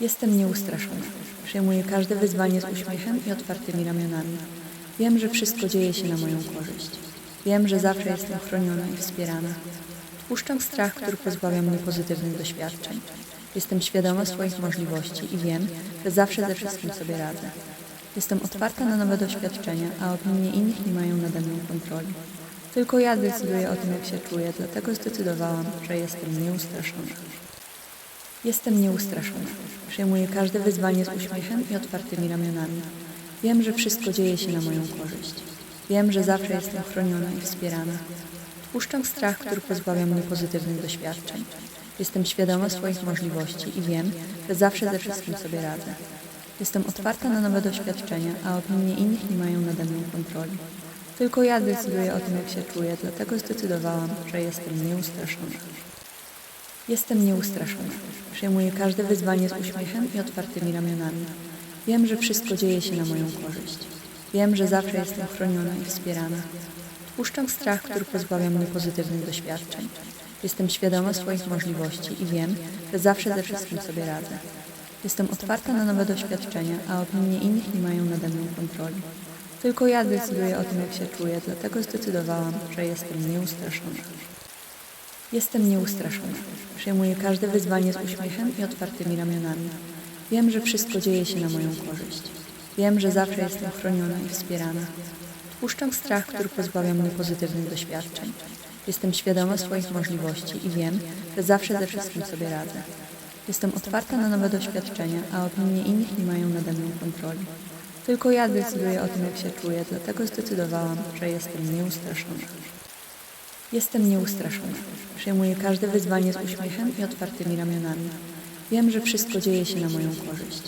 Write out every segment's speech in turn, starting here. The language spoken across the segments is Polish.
Jestem nieustraszona. Przyjmuję każde wyzwanie z uśmiechem i otwartymi ramionami. Wiem, że wszystko dzieje się na moją korzyść. Wiem, że zawsze jestem chroniona i wspierana. Puszczam strach, który pozbawia mnie pozytywnych doświadczeń. Jestem świadoma swoich możliwości i wiem, że zawsze ze wszystkim sobie radzę. Jestem otwarta na nowe doświadczenia, a opinie innych nie mają nade mną kontroli. Tylko ja decyduję o tym, jak się czuję, dlatego zdecydowałam, że jestem nieustraszona. Jestem nieustraszona. Przyjmuję każde wyzwanie z uśmiechem i otwartymi ramionami. Wiem, że wszystko dzieje się na moją korzyść. Wiem, że zawsze jestem chroniona i wspierana. Puszczam strach, który pozbawia mnie pozytywnych doświadczeń. Jestem świadoma swoich możliwości i wiem, że zawsze ze wszystkim sobie radzę. Jestem otwarta na nowe doświadczenia, a opinie innych nie mają nade mną kontroli. Tylko ja decyduję o tym, jak się czuję, dlatego zdecydowałam, że jestem nieustraszona. Jestem nieustraszona. Przyjmuję każde wyzwanie z uśmiechem i otwartymi ramionami. Wiem, że wszystko dzieje się na moją korzyść. Wiem, że zawsze jestem chroniona i wspierana. Puszczam strach, który pozbawia mnie pozytywnych doświadczeń. Jestem świadoma swoich możliwości i wiem, że zawsze ze wszystkim sobie radzę. Jestem otwarta na nowe doświadczenia, a opinie innych nie mają nade mną kontroli. Tylko ja decyduję o tym, jak się czuję, dlatego zdecydowałam, że jestem nieustraszona. Jestem nieustraszona. Przyjmuję każde wyzwanie z uśmiechem i otwartymi ramionami. Wiem, że wszystko dzieje się na moją korzyść. Wiem, że zawsze jestem chroniona i wspierana. Puszczam strach, który pozbawia mnie pozytywnych doświadczeń. Jestem świadoma swoich możliwości i wiem, że zawsze ze wszystkim sobie radzę. Jestem otwarta na nowe doświadczenia, a opinie innych nie mają nade mną kontroli. Tylko ja decyduję o tym, jak się czuję, dlatego zdecydowałam, że jestem nieustraszona. Jestem nieustraszona. Przyjmuję każde wyzwanie z uśmiechem i otwartymi ramionami. Wiem, że wszystko dzieje się na moją korzyść.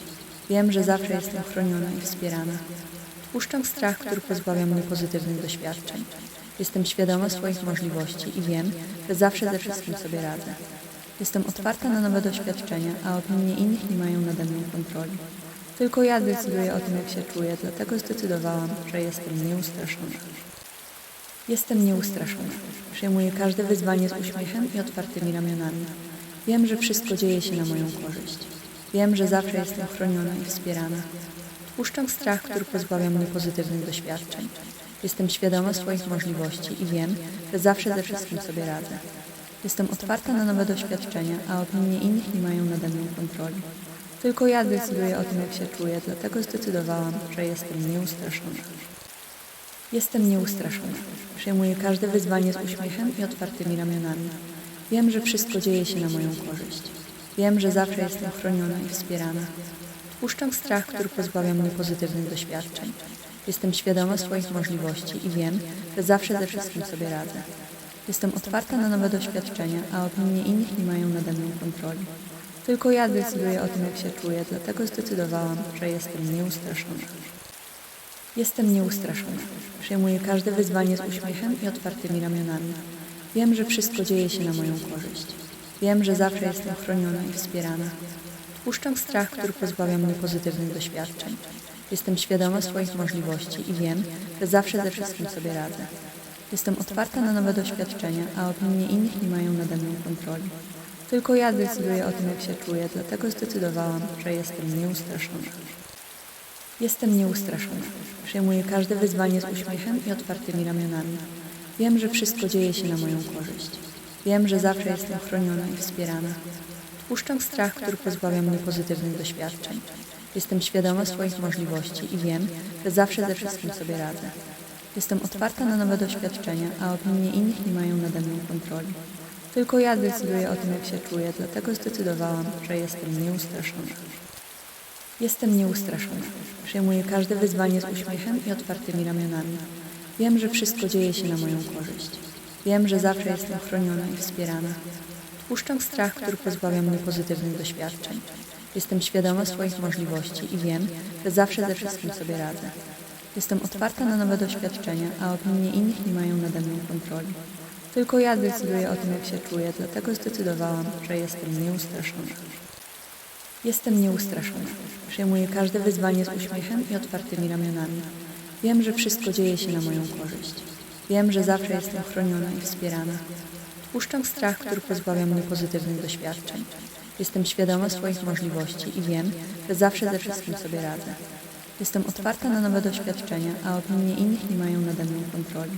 Wiem, że zawsze jestem chroniona i wspierana. Puszczam strach, który pozbawia mnie pozytywnych doświadczeń. Jestem świadoma swoich możliwości i wiem, że zawsze ze wszystkim sobie radzę. Jestem otwarta na nowe doświadczenia, a opinie innych nie mają nade mną kontroli. Tylko ja decyduję o tym, jak się czuję, dlatego zdecydowałam, że jestem nieustraszona. Jestem nieustraszona. Przyjmuję każde wyzwanie z uśmiechem i otwartymi ramionami. Wiem, że wszystko dzieje się na moją korzyść. Wiem, że zawsze jestem chroniona i wspierana. Puszczam strach, który pozbawia mnie pozytywnych doświadczeń. Jestem świadoma swoich możliwości i wiem, że zawsze ze wszystkim sobie radzę. Jestem otwarta na nowe doświadczenia, a opinie innych nie mają nade mną kontroli. Tylko ja decyduję o tym, jak się czuję, dlatego zdecydowałam, że jestem nieustraszona. Jestem nieustraszona. Przyjmuję każde wyzwanie z uśmiechem i otwartymi ramionami. Wiem, że wszystko dzieje się na moją korzyść. Wiem, że zawsze jestem chroniona i wspierana. Puszczam strach, który pozbawia mnie pozytywnych doświadczeń. Jestem świadoma swoich możliwości i wiem, że zawsze ze wszystkim sobie radzę. Jestem otwarta na nowe doświadczenia, a opinie innych nie mają nade mną kontroli. Tylko ja decyduję o tym, jak się czuję, dlatego zdecydowałam, że jestem nieustraszona. Jestem nieustraszona. Przyjmuję każde wyzwanie z uśmiechem i otwartymi ramionami. Wiem, że wszystko dzieje się na moją korzyść. Wiem, że zawsze jestem chroniona i wspierana. Puszczam strach, który pozbawia mnie pozytywnych doświadczeń. Jestem świadoma swoich możliwości i wiem, że zawsze ze wszystkim sobie radzę. Jestem otwarta na nowe doświadczenia, a opinie innych nie mają nade mną kontroli. Tylko ja decyduję o tym, jak się czuję, dlatego zdecydowałam, że jestem nieustraszona. Jestem nieustraszona. Przyjmuję każde wyzwanie z uśmiechem i otwartymi ramionami. Wiem, że wszystko dzieje się na moją korzyść. Wiem, że zawsze jestem chroniona i wspierana. Puszczam strach, który pozbawia mnie pozytywnych doświadczeń. Jestem świadoma swoich możliwości i wiem, że zawsze ze wszystkim sobie radzę. Jestem otwarta na nowe doświadczenia, a opinie innych nie mają nade mną kontroli. Tylko ja decyduję o tym, jak się czuję, dlatego zdecydowałam, że jestem nieustraszona. Jestem nieustraszona. Przyjmuję każde wyzwanie z uśmiechem i otwartymi ramionami. Wiem, że wszystko dzieje się na moją korzyść. Wiem, że zawsze jestem chroniona i wspierana. Puszczam strach, który pozbawia mnie pozytywnych doświadczeń. Jestem świadoma swoich możliwości i wiem, że zawsze ze wszystkim sobie radzę. Jestem otwarta na nowe doświadczenia, a opinie innych nie mają nade mną kontroli. Tylko ja decyduję o tym, jak się czuję, dlatego zdecydowałam, że jestem nieustraszona. Jestem nieustraszona. Przyjmuję każde wyzwanie z uśmiechem i otwartymi ramionami. Wiem, że wszystko dzieje się na moją korzyść. Wiem, że zawsze jestem chroniona i wspierana. Puszczam strach, który pozbawia mnie pozytywnych doświadczeń. Jestem świadoma swoich możliwości i wiem, że zawsze ze wszystkim sobie radzę. Jestem otwarta na nowe doświadczenia, a opinie innych nie mają nade mną kontroli.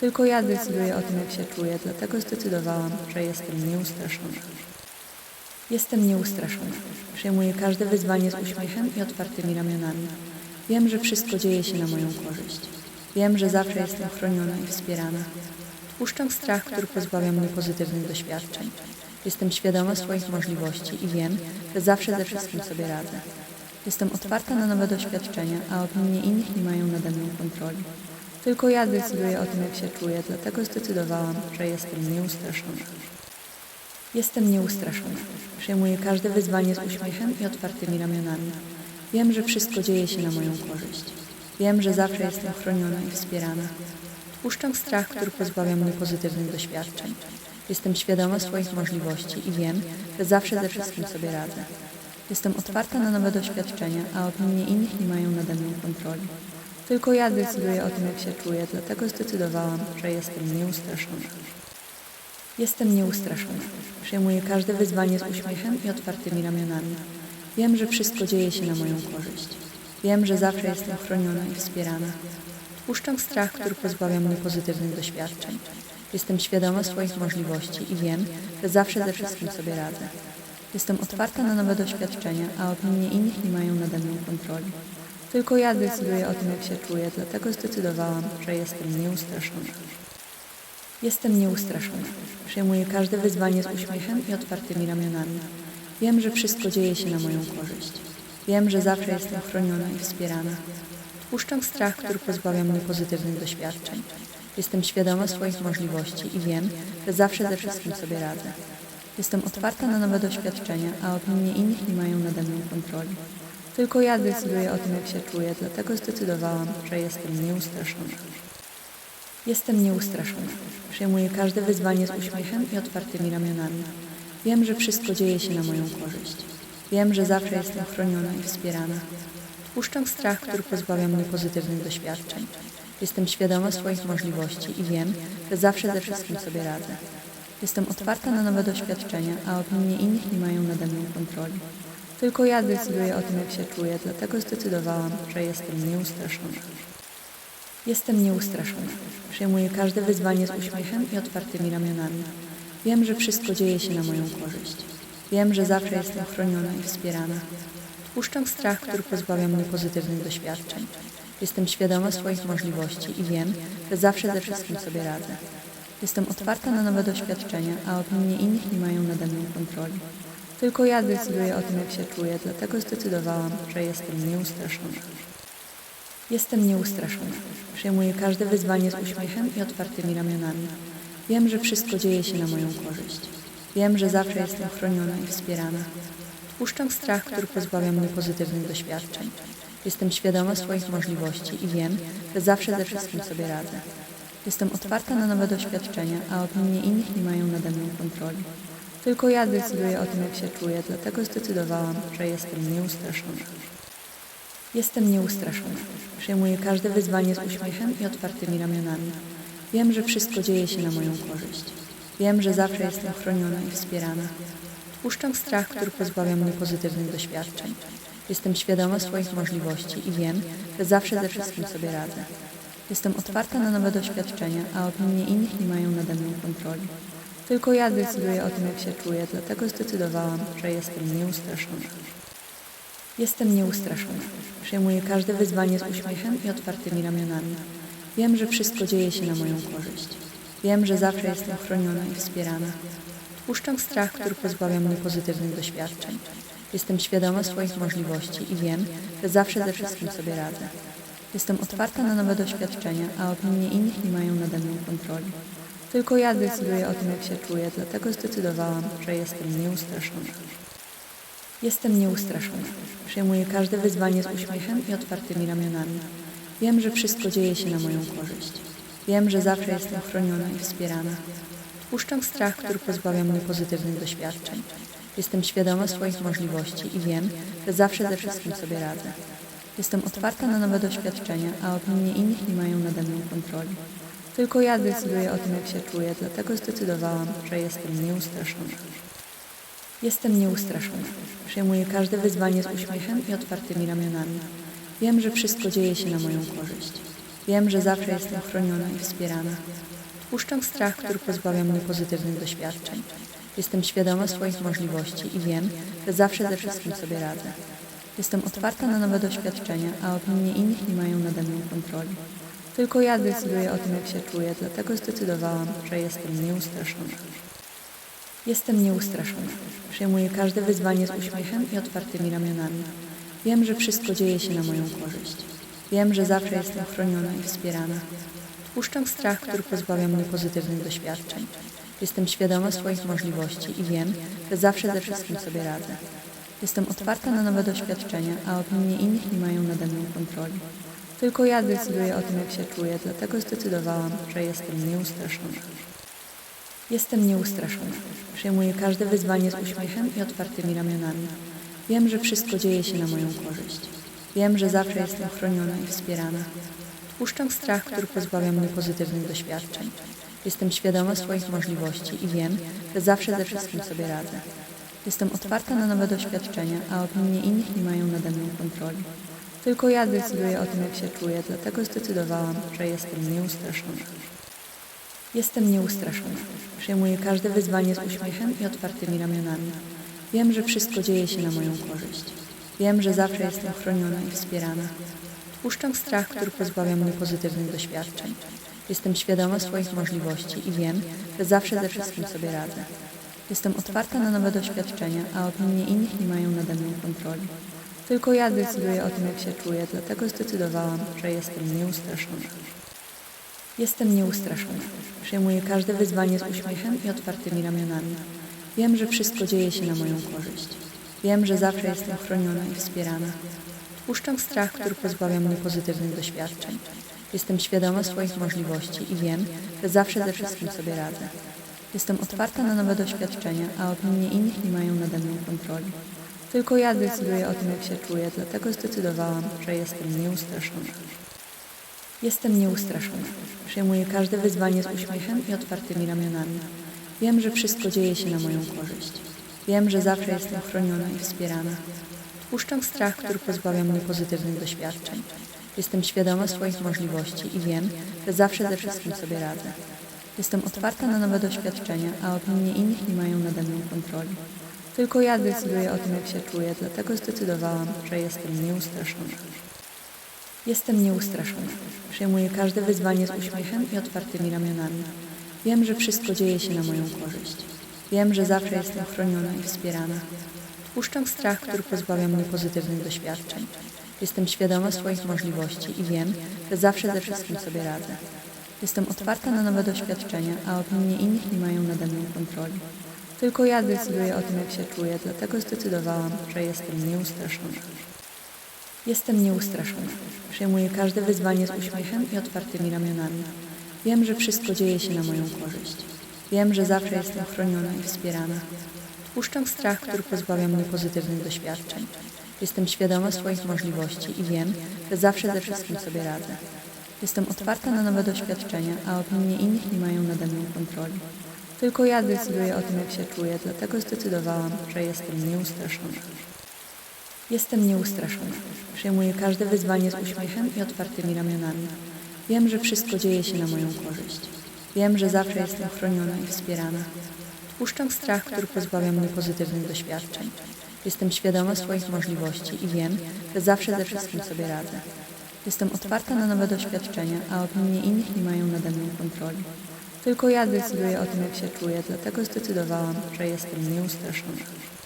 Tylko ja decyduję o tym, jak się czuję, dlatego zdecydowałam, że jestem nieustraszona. Jestem nieustraszona. Przyjmuję każde wyzwanie z uśmiechem i otwartymi ramionami. Wiem, że wszystko dzieje się na moją korzyść. Wiem, że zawsze jestem chroniona i wspierana. Puszczam strach, który pozbawia mnie pozytywnych doświadczeń. Jestem świadoma swoich możliwości i wiem, że zawsze ze wszystkim sobie radzę. Jestem otwarta na nowe doświadczenia, a opinie innych nie mają nade mną kontroli. Tylko ja decyduję o tym, jak się czuję, dlatego zdecydowałam, że jestem nieustraszona. Jestem nieustraszona. Przyjmuję każde wyzwanie z uśmiechem i otwartymi ramionami. Wiem, że wszystko dzieje się na moją korzyść. Wiem, że zawsze jestem chroniona i wspierana. Puszczam strach, który pozbawia mnie pozytywnych doświadczeń. Jestem świadoma swoich możliwości i wiem, że zawsze ze wszystkim sobie radzę. Jestem otwarta na nowe doświadczenia, a opinie innych nie mają nade mną kontroli. Tylko ja decyduję o tym, jak się czuję, dlatego zdecydowałam, że jestem nieustraszona. Jestem nieustraszona. Przyjmuję każde wyzwanie z uśmiechem i otwartymi ramionami. Wiem, że wszystko dzieje się na moją korzyść. Wiem, że zawsze jestem chroniona i wspierana. Puszczam strach, który pozbawia mnie pozytywnych doświadczeń. Jestem świadoma swoich możliwości i wiem, że zawsze ze wszystkim sobie radzę. Jestem otwarta na nowe doświadczenia, a opinie innych nie mają nade mną kontroli. Tylko ja decyduję o tym, jak się czuję, dlatego zdecydowałam, że jestem nieustraszona. Jestem nieustraszona. Przyjmuję każde wyzwanie z uśmiechem i otwartymi ramionami. Wiem, że wszystko dzieje się na moją korzyść. Wiem, że zawsze jestem chroniona i wspierana. Puszczam strach, który pozbawia mnie pozytywnych doświadczeń. Jestem świadoma swoich możliwości i wiem, że zawsze ze wszystkim sobie radzę. Jestem otwarta na nowe doświadczenia, a opinie innych nie mają nade mną kontroli. Tylko ja decyduję o tym, jak się czuję, dlatego zdecydowałam, że jestem nieustraszona. Jestem nieustraszona. Przyjmuję każde wyzwanie z uśmiechem i otwartymi ramionami. Wiem, że wszystko dzieje się na moją korzyść. Wiem, że zawsze jestem chroniona i wspierana. Puszczam strach, który pozbawia mnie pozytywnych doświadczeń. Jestem świadoma swoich możliwości i wiem, że zawsze ze wszystkim sobie radzę. Jestem otwarta na nowe doświadczenia, a opinie innych nie mają nade mną kontroli. Tylko ja decyduję o tym, jak się czuję, dlatego zdecydowałam, że jestem nieustraszona. Jestem nieustraszona. Przyjmuję każde wyzwanie z uśmiechem i otwartymi ramionami. Wiem, że wszystko dzieje się na moją korzyść. Wiem, że zawsze jestem chroniona i wspierana. Puszczam strach, który pozbawia mnie pozytywnych doświadczeń. Jestem świadoma swoich możliwości i wiem, że zawsze ze wszystkim sobie radzę. Jestem otwarta na nowe doświadczenia, a opinie innych nie mają nade mną kontroli. Tylko ja decyduję o tym, jak się czuję, dlatego zdecydowałam, że jestem nieustraszona. Jestem nieustraszona. Przyjmuję każde wyzwanie z uśmiechem i otwartymi ramionami. Wiem, że wszystko dzieje się na moją korzyść. Wiem, że zawsze jestem chroniona i wspierana. Puszczam strach, który pozbawia mnie pozytywnych doświadczeń. Jestem świadoma swoich możliwości i wiem, że zawsze ze wszystkim sobie radzę. Jestem otwarta na nowe doświadczenia, a opinie innych nie mają nade mną kontroli. Tylko ja decyduję o tym, jak się czuję, dlatego zdecydowałam, że jestem nieustraszona. Jestem nieustraszona. Przyjmuję każde wyzwanie z uśmiechem i otwartymi ramionami. Wiem, że wszystko dzieje się na moją korzyść. Wiem, że zawsze jestem chroniona i wspierana. Puszczam strach, który pozbawia mnie nie mają nade mną kontroli. Tylko ja decyduję o tym, jak się czuję, dlatego zdecydowałam, że jestem nieustraszona. Jestem nieustraszona. Przyjmuję każde wyzwanie z uśmiechem i otwartymi ramionami. Wiem, że wszystko dzieje się na moją korzyść. Wiem, że zawsze jestem chroniona i wspierana. Puszczam strach, który pozbawia mnie pozytywnych doświadczeń. Jestem świadoma swoich możliwości i wiem, że zawsze ze wszystkim sobie radzę. Jestem otwarta na nowe doświadczenia, a opinie innych nie mają nade mną kontroli. Tylko ja decyduję o tym, jak się czuję, dlatego zdecydowałam, że jestem nieustraszona. Jestem nieustraszona. Przyjmuję każde wyzwanie z uśmiechem i otwartymi ramionami. Wiem, że wszystko dzieje się na moją korzyść. Wiem, że zawsze jestem chroniona i wspierana. Puszczam strach, który pozbawia mnie pozytywnych doświadczeń. Jestem świadoma swoich możliwości i wiem, że zawsze ze wszystkim sobie radzę. Jestem otwarta na nowe doświadczenia, a opinie innych nie mają nade mną kontroli. Tylko ja decyduję o tym, jak się czuję, dlatego zdecydowałam, że jestem nieustraszona. Jestem nieustraszona. Przyjmuję każde wyzwanie z uśmiechem i otwartymi ramionami. Wiem, że wszystko dzieje się na moją korzyść. Wiem, że zawsze jestem chroniona i wspierana. Puszczam strach, który pozbawia mnie pozytywnych doświadczeń. Jestem świadoma swoich możliwości i wiem, że zawsze ze wszystkim sobie radzę. Jestem otwarta na nowe doświadczenia, a opinie innych nie mają nade mną kontroli. Tylko ja decyduję o tym, jak się czuję, dlatego zdecydowałam, że jestem nieustraszona. Jestem nieustraszona. Przyjmuję każde wyzwanie z uśmiechem i otwartymi ramionami. Wiem, że wszystko dzieje się na moją korzyść. Wiem, że zawsze jestem chroniona i wspierana. Puszczam strach, który pozbawia mnie pozytywnych doświadczeń. Jestem świadoma swoich możliwości i wiem, że zawsze ze wszystkim sobie radzę. Jestem otwarta na nowe doświadczenia, a opinie innych nie mają nade mną kontroli. Tylko ja decyduję o tym, jak się czuję, dlatego zdecydowałam, że jestem nieustraszona. Jestem nieustraszona. Przyjmuję każde wyzwanie z uśmiechem i otwartymi ramionami. Wiem, że wszystko dzieje się na moją korzyść. Wiem, że zawsze jestem chroniona i wspierana. Puszczam strach, który pozbawia mnie pozytywnych doświadczeń. Jestem świadoma swoich możliwości i wiem, że zawsze ze wszystkim sobie radzę. Jestem otwarta na nowe doświadczenia, a opinie innych nie mają nade mną kontroli. Tylko ja decyduję o tym, jak się czuję, dlatego zdecydowałam, że jestem nieustraszona. Jestem nieustraszona. Przyjmuję każde wyzwanie z uśmiechem i otwartymi ramionami. Wiem, że wszystko dzieje się na moją korzyść. Wiem, że zawsze jestem chroniona i wspierana. Puszczam strach, który pozbawia mnie pozytywnych doświadczeń. Jestem świadoma swoich możliwości i wiem, że zawsze ze wszystkim sobie radzę. Jestem otwarta na nowe doświadczenia, a opinie innych nie mają nade mną kontroli. Tylko ja decyduję o tym, jak się czuję, dlatego zdecydowałam, że jestem nieustraszona. Jestem nieustraszona. Przyjmuję każde wyzwanie z uśmiechem i otwartymi ramionami. Wiem, że wszystko dzieje się na moją korzyść. Wiem, że zawsze jestem chroniona i wspierana. Puszczam strach, który pozbawia mnie pozytywnych doświadczeń. Jestem świadoma swoich możliwości i wiem, że zawsze ze wszystkim sobie radzę. Jestem otwarta na nowe doświadczenia, a opinie innych nie mają nade mną kontroli. Tylko ja decyduję o tym, jak się czuję, dlatego zdecydowałam, że jestem nieustraszona. Jestem nieustraszona. Przyjmuję każde wyzwanie z uśmiechem i otwartymi ramionami. Wiem, że wszystko dzieje się na moją korzyść. Wiem, że zawsze jestem chroniona i wspierana. Puszczam strach, który pozbawia mnie pozytywnych doświadczeń. Jestem świadoma swoich możliwości i wiem, że zawsze ze wszystkim sobie radzę. Jestem otwarta na nowe doświadczenia, a opinie innych nie mają nade mną kontroli. Tylko ja decyduję o tym, jak się czuję, dlatego zdecydowałam, że jestem nieustraszona. Jestem nieustraszona. Przyjmuję każde wyzwanie z uśmiechem i otwartymi ramionami. Wiem, że wszystko dzieje się na moją korzyść. Wiem, że zawsze jestem chroniona i wspierana. Puszczam strach, który pozbawia mnie pozytywnych doświadczeń. Jestem świadoma swoich możliwości i wiem, że zawsze ze wszystkim sobie radzę. Jestem otwarta na nowe doświadczenia, a opinie innych nie mają nade mną kontroli. Tylko ja decyduję o tym, jak się czuję, dlatego zdecydowałam, że jestem nieustraszona. Jestem nieustraszona. Przyjmuję każde wyzwanie z uśmiechem i otwartymi ramionami. Wiem, że wszystko dzieje się na moją korzyść. Wiem, że zawsze jestem chroniona i wspierana. Puszczam strach, który pozbawia mnie pozytywnych doświadczeń. Jestem świadoma swoich możliwości i wiem, że zawsze ze wszystkim sobie radzę. Jestem otwarta na nowe doświadczenia, a opinie innych nie mają nade mną kontroli. Tylko ja decyduję o tym, jak się czuję, dlatego zdecydowałam, że jestem nieustraszona. Jestem nieustraszona. Przyjmuję każde wyzwanie z uśmiechem i otwartymi ramionami. Wiem, że wszystko dzieje się na moją korzyść. Wiem, że zawsze jestem chroniona i wspierana. Puszczam strach, który pozbawia mnie pozytywnych doświadczeń. Jestem świadoma swoich możliwości i wiem, że zawsze ze wszystkim sobie radzę. Jestem otwarta na nowe doświadczenia, a opinie innych nie mają nade mną kontroli. Tylko ja decyduję o tym, jak się czuję, dlatego zdecydowałam, że jestem nieustraszona. Jestem nieustraszona. Przyjmuję każde wyzwanie z uśmiechem i otwartymi ramionami. Wiem, że wszystko dzieje się na moją korzyść. Wiem, że zawsze jestem chroniona i wspierana. Puszczam strach, który pozbawia mnie pozytywnych doświadczeń. Jestem świadoma swoich możliwości i wiem, że zawsze ze wszystkim sobie radzę. Jestem otwarta na nowe doświadczenia, a opinie innych nie mają nade mną kontroli. Tylko ja decyduję o tym, jak się czuję, dlatego zdecydowałam, że jestem nieustraszona.